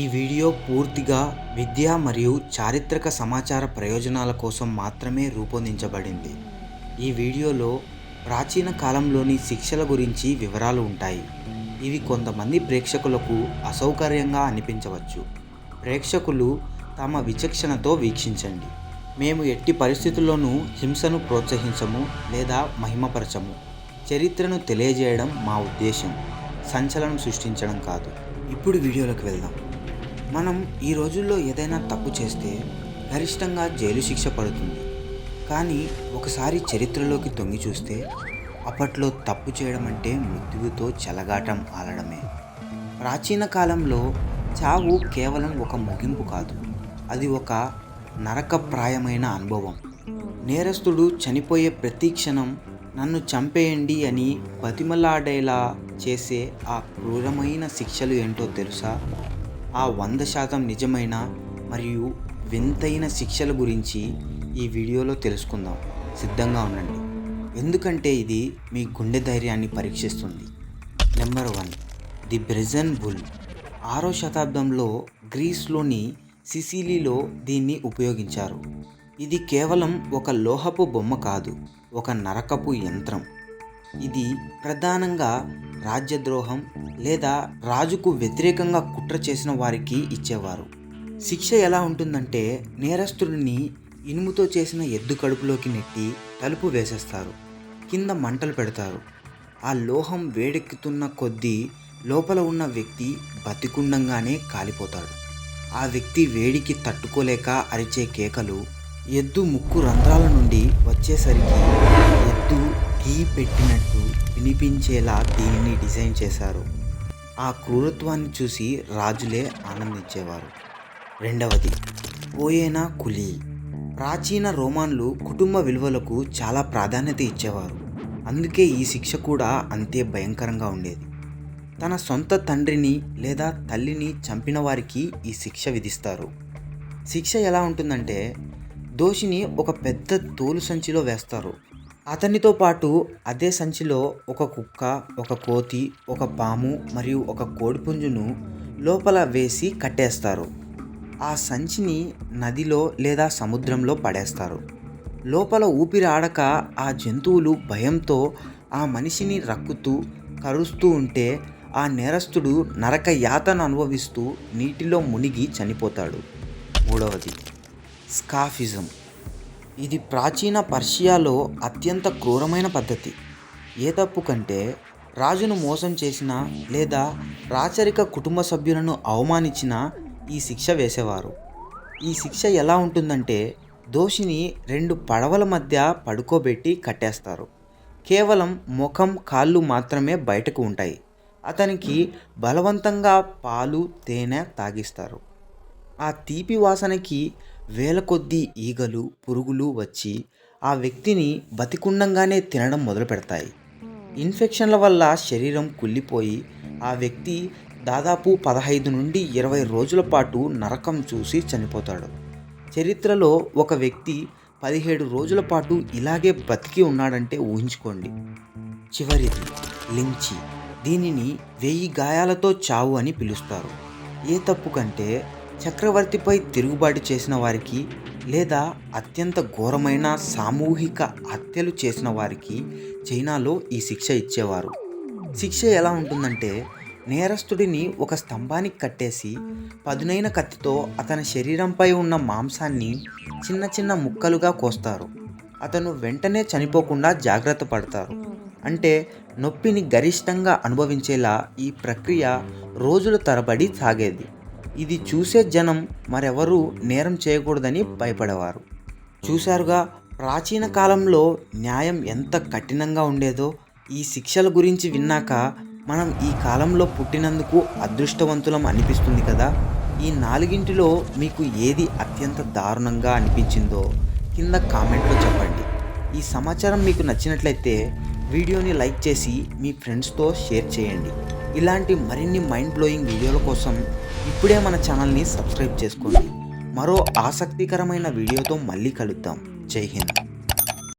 ఈ వీడియో పూర్తిగా విద్య మరియు చారిత్రక సమాచార ప్రయోజనాల కోసం మాత్రమే రూపొందించబడింది. ఈ వీడియోలో ప్రాచీన కాలంలోని శిక్షల గురించి వివరాలు ఉంటాయి. ఇవి కొంతమంది ప్రేక్షకులకు అసౌకర్యంగా అనిపించవచ్చు. ప్రేక్షకులు తమ విచక్షణతో వీక్షించండి. మేము ఎట్టి పరిస్థితుల్లోనూ హింసను ప్రోత్సహించము లేదా మహిమపరచము. చరిత్రను తెలియజేయడం మా ఉద్దేశం సంచలనం సృష్టించడం కాదు. ఇప్పుడు వీడియోలోకి వెళ్దాం. మనం ఈ రోజుల్లో ఏదైనా తప్పు చేస్తే గరిష్టంగా జైలు శిక్ష పడుతుంది. కానీ ఒకసారి చరిత్రలోకి తొంగి చూస్తే అప్పట్లో తప్పు చేయడం అంటే మృత్యువుతో చెలగాటం ఆలడమే. ప్రాచీన కాలంలో చావు కేవలం ఒక ముగింపు కాదు అది ఒక నరకప్రాయమైన అనుభవం. నేరస్తుడు చనిపోయే ప్రతి క్షణం నన్ను చంపేయండి అని బతిమలాడేలా చేసే ఆ క్రూరమైన శిక్షలు ఏంటో తెలుసా? ఆ వంద శాతం నిజమైన మరియు వింతైన శిక్షల గురించి ఈ వీడియోలో తెలుసుకుందాం. సిద్ధంగా ఉండండి. ఎందుకంటే ఇది మీ గుండె ధైర్యాన్ని పరీక్షిస్తుంది. Number one the brazen bull. ఆరో శతాబ్దంలో గ్రీస్లోని సిసిలీలో దీన్ని ఉపయోగించారు. ఇది కేవలం ఒక లోహపు బొమ్మ కాదు ఒక నరకపు యంత్రం. ఇది ప్రధానంగా రాజ్యద్రోహం లేదా రాజుకు వ్యతిరేకంగా కుట్ర చేసిన వారికి ఇచ్చేవారు. శిక్ష ఎలా ఉంటుందంటే నేరస్తుడిని ఇనుముతో చేసిన ఎద్దు కడుపులోకి నెట్టి తలుపు వేసేస్తారు కింద మంటలు పెడతారు. ఆ లోహం వేడెక్కుతున్న కొద్దీ లోపల ఉన్న వ్యక్తి బతికుండంగానే కాలిపోతాడు. ఆ వ్యక్తి వేడికి తట్టుకోలేక అరిచే కేకలు ఎద్దు ముక్కు రంధ్రాల నుండి వచ్చేసరికి ఎద్దు టీ పెట్టినట్టు వినిపించేలా దీనిని డిజైన్ చేశారు. ఆ క్రూరత్వాన్ని చూసి రాజులే ఆనందించేవారు. రెండవది పోయేనా కులి. ప్రాచీన రోమాన్లు కుటుంబ విలువలకు చాలా ప్రాధాన్యత ఇచ్చేవారు. అందుకే ఈ శిక్ష కూడా అంతే భయంకరంగా ఉండేది. తన సొంత తండ్రిని లేదా తల్లిని చంపిన వారికి ఈ శిక్ష విధిస్తారు. శిక్ష ఎలా ఉంటుందంటే దోషిని ఒక పెద్ద తోలు సంచిలో వేస్తారు. అతనితో పాటు అదే సంచిలో ఒక కుక్క ఒక కోతి ఒక పాము మరియు ఒక కోడిపుంజును లోపల వేసి కట్టేస్తారు. ఆ సంచిని నదిలో లేదా సముద్రంలో పడేస్తారు. లోపల ఊపిరి ఆడక ఆ జంతువులు భయంతో ఆ మనిషిని రక్కుతూ కరుస్తూ ఉంటే ఆ నేరస్తుడు నరక యాతను అనుభవిస్తూ నీటిలో మునిగి చనిపోతాడు. మూడవది స్కాఫిజం. ఇది ప్రాచీన పర్షియాలో అత్యంత క్రూరమైన పద్ధతి. ఏ తప్పు కంటే రాజును మోసం చేసిన లేదా రాచరిక కుటుంబ సభ్యులను అవమానించిన ఈ శిక్ష వేసేవారు. ఈ శిక్ష ఎలా ఉంటుందంటే దోషిని రెండు పడవల మధ్య పడుకోబెట్టి కట్టేస్తారు. కేవలం ముఖం కాళ్ళు మాత్రమే బయటకు ఉంటాయి. అతనికి బలవంతంగా పాలు తేనె తాగిస్తారు. ఆ తీపి వాసనకి వేల కొద్దీ ఈగలు పురుగులు వచ్చి ఆ వ్యక్తిని బతికుండంగానే తినడం మొదలు పెడతాయి. ఇన్ఫెక్షన్ల వల్ల శరీరం కుళ్ళిపోయి ఆ వ్యక్తి దాదాపు పదహైదు నుండి ఇరవై రోజుల పాటు నరకం చూసి చనిపోతాడు. చరిత్రలో ఒక వ్యక్తి పదిహేడు రోజుల పాటు ఇలాగే బతికి ఉన్నాడంటే ఊహించుకోండి. చివరిది లించి. దీనిని వెయ్యి గాయాలతో చావు అని పిలుస్తారు. ఏ తప్పు కంటే చక్రవర్తిపై తిరుగుబాటు చేసిన వారికి లేదా అత్యంత ఘోరమైన సామూహిక హత్యలు చేసిన వారికి చైనాలో ఈ శిక్ష ఇచ్చేవారు. శిక్ష ఎలా ఉంటుందంటే నేరస్తుడిని ఒక స్తంభానికి కట్టేసి పదునైన కత్తితో అతని శరీరంపై ఉన్న మాంసాన్ని చిన్న చిన్న ముక్కలుగా కోస్తారు. అతను వెంటనే చనిపోకుండా జాగ్రత్త పడతారు. అంటే నొప్పిని గరిష్టంగా అనుభవించేలా ఈ ప్రక్రియ రోజుల తరబడి సాగేది. ఇది చూసే జనం మరెవరూ నేరం చేయకూడదని భయపడేవారు. చూశారుగా ప్రాచీన కాలంలో న్యాయం ఎంత కఠినంగా ఉండేదో ఈ శిక్షల గురించి విన్నాక మనం ఈ కాలంలో పుట్టినందుకు అదృష్టవంతులం అనిపిస్తుంది కదా? ఈ నాలుగింటిలో మీకు ఏది అత్యంత దారుణంగా అనిపించిందో కింద కామెంట్లో చెప్పండి. ఈ సమాచారం మీకు నచ్చినట్లయితే వీడియోని లైక్ చేసి మీ ఫ్రెండ్స్తో షేర్ చేయండి. ఇలాంటి మరిన్ని మైండ్ బ్లోయింగ్ వీడియోల కోసం ఇప్పుడే మన ఛానల్ని సబ్స్క్రైబ్ చేసుకోండి. మరో ఆసక్తికరమైన వీడియోతో మళ్ళీ కలుద్దాం. జై హింద్.